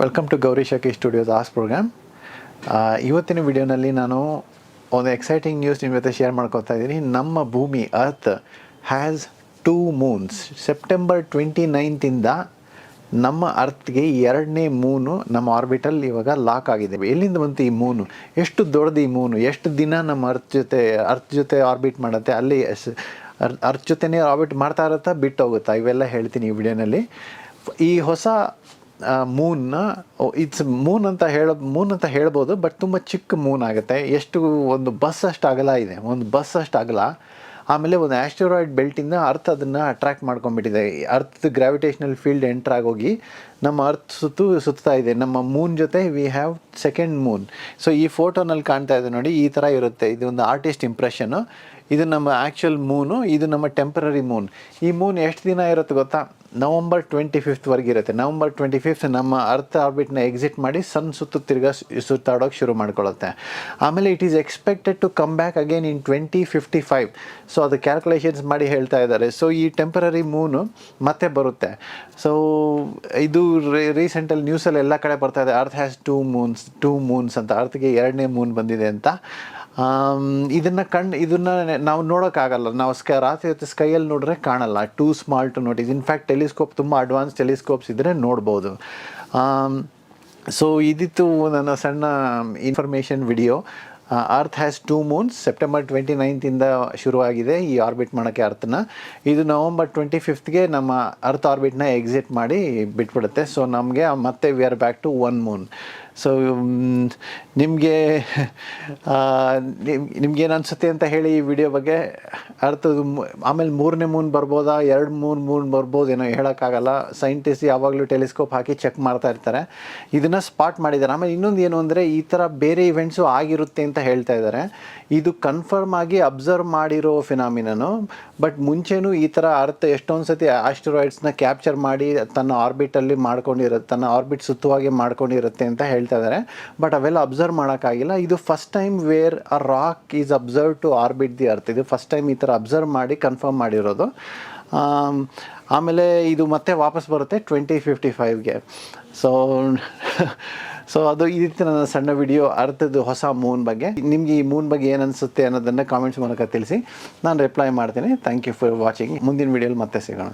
Welcome to Gauri ಶಕಿ studios as program ಇವತ್ತಿನ ವಿಡಿಯೋನಲ್ಲಿ ನಾನು ಒಂದು ಎಕ್ಸೈಟಿಂಗ್ ನ್ಯೂಸ್ ನಿಮ್ಮ ಜೊತೆ ಶೇರ್ ಮಾಡ್ಕೊತಾ ಇದ್ದೀನಿ. ನಮ್ಮ ಭೂಮಿ earth has two moons September twenty ನೈನ್ತಿಂದ ನಮ್ಮ ಅರ್ತ್ಗೆ ಎರಡನೇ ಮೂನು ನಮ್ಮ ಆರ್ಬಿಟಲ್ ಇವಾಗ ಲಾಕ್ ಆಗಿದೆ. ಎಲ್ಲಿಂದ ಬಂತು ಈ ಮೂನು ಎಷ್ಟು ದೊಡ್ಡದು ಈ ಮೂನು ಎಷ್ಟು ದಿನ ನಮ್ಮ ಅರ್ತ್ ಜೊತೆ ಅರ್ತ್ ಜೊತೆ ಆರ್ಬಿಟ್ ಮಾಡುತ್ತೆ? ಅಲ್ಲಿ ಅರ್ತ್ ಜೊತೆನೇ ಆರ್ಬಿಟ್ ಮಾಡ್ತಾ ಇರುತ್ತಾ? ಬಿಟ್ಟು ಹೋಗುತ್ತಾ ಇವೆಲ್ಲ ಹೇಳ್ತೀನಿ ಈ ವಿಡಿಯೋನಲ್ಲಿ. ಈ ಹೊಸ ಮೂನ್ನ ಇಟ್ಸ್ ಮೂನ್ ಅಂತ ಹೇಳ ಮೂನ್ ಅಂತ ಹೇಳ್ಬೋದು ಬಟ್ ತುಂಬ ಚಿಕ್ಕ ಮೂನ್ ಆಗುತ್ತೆ. ಎಷ್ಟು ಒಂದು ಬಸ್ ಅಷ್ಟು ಅಗಲ ಇದೆ. ಒಂದು ಬಸ್ ಅಷ್ಟು ಅಗಲ. ಆಮೇಲೆ ಒಂದು ಆಸ್ಟ್ರಾಯ್ಡ್ ಬೆಲ್ಟಿಂದ ಅರ್ಥ ಅದನ್ನು ಅಟ್ರಾಕ್ಟ್ ಮಾಡ್ಕೊಂಡ್ಬಿಟ್ಟಿದೆ. ಅರ್ಥದ ಗ್ರಾವಿಟೇಷನಲ್ ಫೀಲ್ಡ್ ಎಂಟ್ರ್ ಆಗೋಗಿ ನಮ್ಮ ಅರ್ತ್ ಸುತ್ತು, ಸುತ್ತಾ ಇದೆ. ನಮ್ಮ ಮೂನ್ ಜೊತೆ we have second moon so ಈ ಫೋಟೋನಲ್ಲಿ ಕಾಣ್ತಾ ಇದೆ ನೋಡಿ, ಈ ಥರ ಇರುತ್ತೆ. ಇದು ಒಂದು ಆರ್ಟಿಸ್ಟ್ ಇಂಪ್ರೆಷನ್ನು ಇದು ನಮ್ಮ ಆ್ಯಕ್ಚುಯಲ್ ಮೂನು ಇದು ನಮ್ಮ ಟೆಂಪರರಿ ಮೂನ್ ಈ ಮೂನ್ ಎಷ್ಟು ದಿನ ಇರುತ್ತೆ ಗೊತ್ತಾ? ನವಂಬರ್ ಟ್ವೆಂಟಿ ಫಿಫ್ತ್ವರೆಗೆ ಇರುತ್ತೆ. ನವಂಬರ್ ಟ್ವೆಂಟಿ ಫಿಫ್ತ್ ನಮ್ಮ ಅರ್ಥ ಆರ್ಬಿಟ್ನ ಎಕ್ಸಿಟ್ ಮಾಡಿ ಸನ್ ಸುತ್ತು ತಿರ್ಗಾ ಸುತ್ತಾಡೋಕೆ ಶುರು ಮಾಡ್ಕೊಳ್ಳುತ್ತೆ ಆಮೇಲೆ it is expected to come back again in twenty fifty five so ಅದು ಕ್ಯಾಲ್ಕುಲೇಷನ್ಸ್ ಮಾಡಿ ಹೇಳ್ತಾ ಇದ್ದಾರೆ. ಸೊ ಈ ಟೆಂಪರರಿ ಮೂನು ಮತ್ತೆ ಬರುತ್ತೆ. ಸೊ ಇದು ರೀಸೆಂಟಲ್ಲಿ ನ್ಯೂಸಲ್ಲಿ ಎಲ್ಲ ಕಡೆ ಬರ್ತಾ ಇದೆ. Earth has two moons two moons ಅಂತ. ಅರ್ತ್ಗೆ ಎರಡನೇ ಮೂನ್ ಬಂದಿದೆ ಅಂತ. ಇದನ್ನು ಇದನ್ನ ಕಣ್ ಇದನ್ನ ನಾವು ನೋಡೋಕ್ಕಾಗಲ್ಲ. ನಾವು ಸ್ಕೈ, ರಾತ್ರಿ ಹೊತ್ತು ಸ್ಕೈಯಲ್ಲಿ ನೋಡಿದ್ರೆ ಕಾಣಲ್ಲ. Too small to notice in fact telescope ತುಂಬ ಅಡ್ವಾನ್ಸ್ ಟೆಲಿಸ್ಕೋಪ್ಸ್ ಇದ್ದರೆ ನೋಡ್ಬೋದು. ಸೊ ಇದಿತ್ತು ನನ್ನ ಸಣ್ಣ information video earth has two moons September twenty ನೈನ್ತಿಂದ ಶುರುವಾಗಿದೆ ಈ ಆರ್ಬಿಟ್ ಮಾಡೋಕ್ಕೆ ಅರ್ಥನ ಇದು ನವಂಬರ್ ಟ್ವೆಂಟಿ ಫಿಫ್ತ್ಗೆ ನಮ್ಮ ಅರ್ತ್ ಆರ್ಬಿಟ್ನ ಎಕ್ಸಿಟ್ ಮಾಡಿ ಬಿಟ್ಬಿಡುತ್ತೆ. ಸೊ ನಮಗೆ ಮತ್ತೆ we are back to one moon so ನಿಮಗೆ ನಿಮ್ಗೇನು ಅನಿಸುತ್ತೆ ಅಂತ ಹೇಳಿ ಈ ವಿಡಿಯೋ ಬಗ್ಗೆ? ಅರ್ಥ ಆಮೇಲೆ ಮೂರನೇ ಮೂನ್ ಬರ್ಬೋದಾ? ಎರಡು ಮೂರು ಮೂನ್ ಬರ್ಬೋದೇನೋ ಹೇಳೋಕ್ಕಾಗಲ್ಲ. ಸೈಂಟಿಸ್ಟ್ ಯಾವಾಗಲೂ ಟೆಲಿಸ್ಕೋಪ್ ಹಾಕಿ ಚೆಕ್ ಮಾಡ್ತಾ ಇರ್ತಾರೆ. ಇದನ್ನು ಸ್ಪಾಟ್ ಮಾಡಿದ್ದಾರೆ. ಆಮೇಲೆ ಇನ್ನೊಂದು ಏನು ಅಂದರೆ, ಈ ಥರ ಬೇರೆ ಇವೆಂಟ್ಸು ಆಗಿರುತ್ತೆ ಅಂತ ಹೇಳ್ತಾ ಇದ್ದಾರೆ. ಇದು ಕನ್ಫರ್ಮ್ ಆಗಿ ಅಬ್ಸರ್ವ್ ಮಾಡಿರೋ ಫಿನಾಮಿನನು ಬಟ್ ಮುಂಚೆನೂ ಈ ಥರ ಅರ್ಥ ಎಷ್ಟೊಂದು ಸತಿ ಆಸ್ಟ್ರಾಯ್ಡ್ಸ್ನ ಕ್ಯಾಪ್ಚರ್ ಮಾಡಿ ತನ್ನ ಆರ್ಬಿಟಲ್ಲಿ ಮಾಡ್ಕೊಂಡಿರುತ್ತೆ ತನ್ನ ಆರ್ಬಿಟ್ ಸುತ್ತುವಾಗಿ ಮಾಡ್ಕೊಂಡಿರುತ್ತೆ ಅಂತ ಹೇಳ್ತಾ ಇದ್ದಾರೆ. ಬಟ್ ಅವೆಲ್ಲ ಅಬ್ಸರ್ವ್ ಮಾಡೋಕ್ಕಾಗಿಲ್ಲ. ಇದು first time where a rock is observe to orbit the earth ಇದು ಫಸ್ಟ್ ಟೈಮ್ ಈ ಥರ ಅಬ್ಸರ್ವ್ ಮಾಡಿ ಕನ್ಫರ್ಮ್ ಮಾಡಿರೋದು. ಆಮ್, ಆಮೇಲೆ ಇದು ಮತ್ತೆ ವಾಪಸ್ ಬರುತ್ತೆ ಟ್ವೆಂಟಿ ಫಿಫ್ಟಿ ಫೈವ್ಗೆ ಸೊ ಸೊ ಅದು ಇದಿತ್ತು ನನ್ನ ಸಣ್ಣ ವಿಡಿಯೋ ಅರ್ಥದ್ದು ಹೊಸ ಮೂನ್ ಬಗ್ಗೆ. ನಿಮಗೆ ಈ ಮೂನ್ ಬಗ್ಗೆ ಏನು ಅನಿಸುತ್ತೆ ಅನ್ನೋದನ್ನು ಕಾಮೆಂಟ್ಸ್ ಮೂಲಕ ತಿಳಿಸಿ. ನಾನು ರಿಪ್ಲೈ ಮಾಡ್ತೀನಿ. ಥ್ಯಾಂಕ್ ಯು ಫಾರ್ ವಾಚಿಂಗ್ ಮುಂದಿನ ವಿಡಿಯೋಲಿ ಮತ್ತೆ ಸಿಗೋಣ.